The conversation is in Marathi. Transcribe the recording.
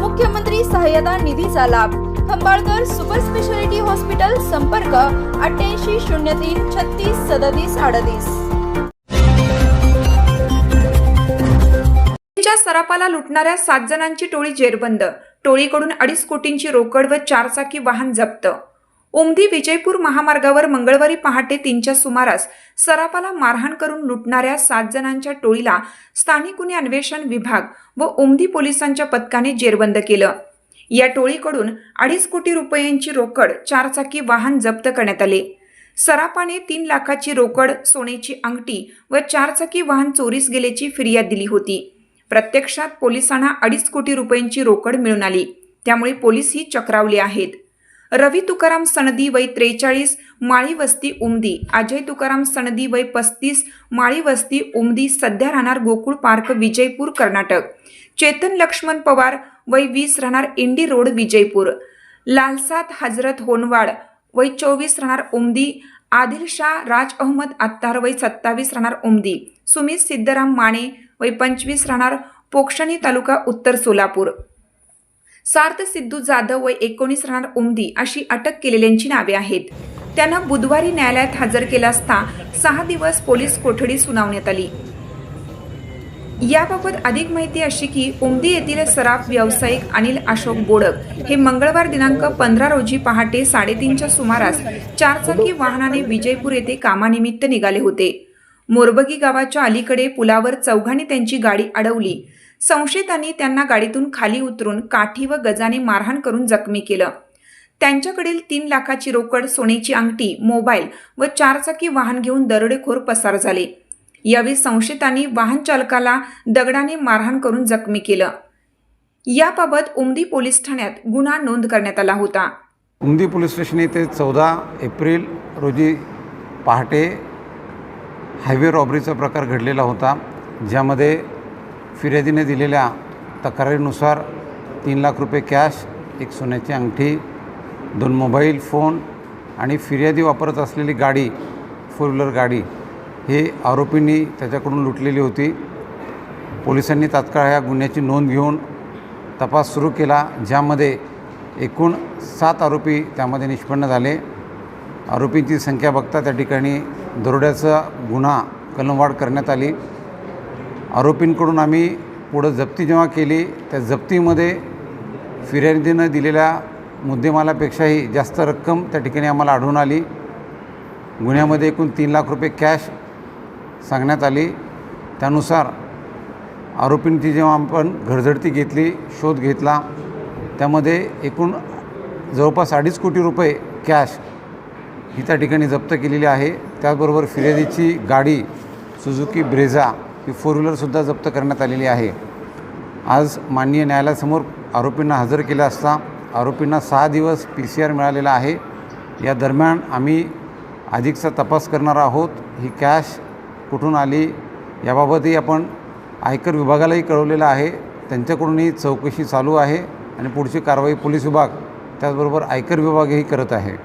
मुख्यमंत्री सहाय्यता निधीचा लाभ. खंबाळकर सुपर स्पेशालिटी हॉस्पिटल संपर्क अठ्ठ्याऐंशी शून्य तीन छत्तीस सदतीस अडतीस. सरापाला लुटणाऱ्या सात जणांची टोळी जेरबंद. टोळीकडून अडीच कोटींची रोकड व चारचाकी वाहन जप्त. उमदी विजयपूर महामार्गावर मंगळवारी पहाटे तीनच्या सुमारास सरापाला मारहाण करून लुटणाऱ्या सात जणांच्या टोळीला स्थानिक गुन्हे अन्वेषण विभाग व उमदी पोलिसांच्या पथकाने जेरबंद केलं. या टोळीकडून अडीच कोटी रुपयांची रोकड चारचाकी वाहन जप्त करण्यात आले. सरापाने तीन लाखाची रोकड सोन्याची अंगठी व चारचाकी वाहन चोरीस गेल्याची फिर्याद दिली होती. प्रत्यक्षात पोलिसांना अडीच कोटी रुपयांची रोकड मिळून आली. त्यामुळे पोलीसही चक्रावले आहेत. रवी तुकाराम सनदी वय त्रेचाळीस माळी वस्ती उमदी. अजय तुकाराम सनदी वय पस्तीस माळी वस्ती उमदी. सध्या राहणार गोकुळ पार्क विजयपूर कर्नाटक. चेतन लक्ष्मण पवार वय वीस राहणार इंडी रोड विजयपूर. लालसात हजरत होनवाड वय चोवीस राहणार उमदी. आदिल शाह राज अहमद अत्तार वय सत्तावीस राहणार उमदी. सुमित सिद्धराम माने वय पंचवीस राहणार पोक्षणी तालुका उत्तर सोलापूर. सार्थ सिद्धू जाधव व एकोणीस राहणार उमदी अशी अटक केलेल्यांची नावे आहेत. त्यांना बुधवारी न्यायालयात हजर केला असता सहा दिवस पोलीस कोठडी सुनावण्यात आली. याबाबत अधिक माहिती अशी की उमदी येथील सराफ व्यावसायिक अनिल अशोक बोडक हे मंगळवार दिनांक पंधरा रोजी पहाटे साडेतीनच्या सुमारास चारचाकी वाहनाने विजयपूर येथे कामानिमित्त निघाले होते. मोरबगी गावाच्या अलीकडे पुलावर चौघांनी त्यांची गाडी अडवली. संशयितांनी त्यांना गाडीतून खाली उतरून काठी व गजाने मारहाण करून जखमी केलं. त्यांच्याकडील तीन लाखाची रोकड सोन्याची अंगठी मोबाईल व चारचाकी वाहन घेऊन दरोडेखोर पसार झाले. यावेळी संशयितांनी वाहन चालकाला दगडाने मारहाण करून जखमी केलं. याबाबत उमदी पोलीस ठाण्यात गुन्हा नोंद करण्यात आला होता. उमदी पोलीस स्टेशन येथे चौदा एप्रिल रोजी पहाटे हायवे रॉबरीचा प्रकार घडलेला होता ज्यामध्ये फिर्यादीने दिलेल्या तक्रारीनुसार तीन लाख रुपये कॅश एक सोन्याची अंगठी दोन मोबाईल फोन आणि फिर्यादी वापरत असलेली गाडी फोर व्हीलर गाडी हे आरोपींनी त्याच्याकडून लुटलेली होती. पोलिसांनी तात्काळ ह्या गुन्ह्याची नोंद घेऊन तपास सुरू केला ज्यामध्ये एकूण सात आरोपी त्यामध्ये निष्पन्न झाले. आरोपींची संख्या बघता त्या ठिकाणी दरोड्याचा गुन्हा कलमवाढ करण्यात आली. आरोपींकडून आम्ही पुढं जप्ती जेव्हा केली त्या जप्तीमध्ये फिर्यादीनं दिलेल्या मुद्देमालापेक्षाही जास्त रक्कम त्या ठिकाणी आम्हाला आढळून आली. गुन्ह्यामध्ये एकूण तीन लाख रुपये कॅश सांगण्यात आली. त्यानुसार आरोपींची जेव्हा आपण घरझडती घेतली शोध घेतला त्यामध्ये एकूण जवळपास अडीच कोटी रुपये कॅश ही त्या ठिकाणी जप्त केलेली आहे. त्याचबरोबर फिर्यादीची गाडी सुझुकी ब्रेझा ही फोर व्हीलरसुद्धा जप्त करण्यात आलेली आहे. आज माननीय न्यायालयासमोर आरोपींना हजर केलं असता आरोपींना सहा दिवस पी सी आर मिळालेला आहे. या दरम्यान आम्ही अधिकचा तपास करणार आहोत. ही कॅश कुठून आली याबाबतही आपण आयकर विभागालाही कळवलेलं आहे. त्यांच्याकडूनही चौकशी चालू आहे आणि पुढची कारवाई पोलीस विभाग त्याचबरोबर आयकर विभागही करत आहे.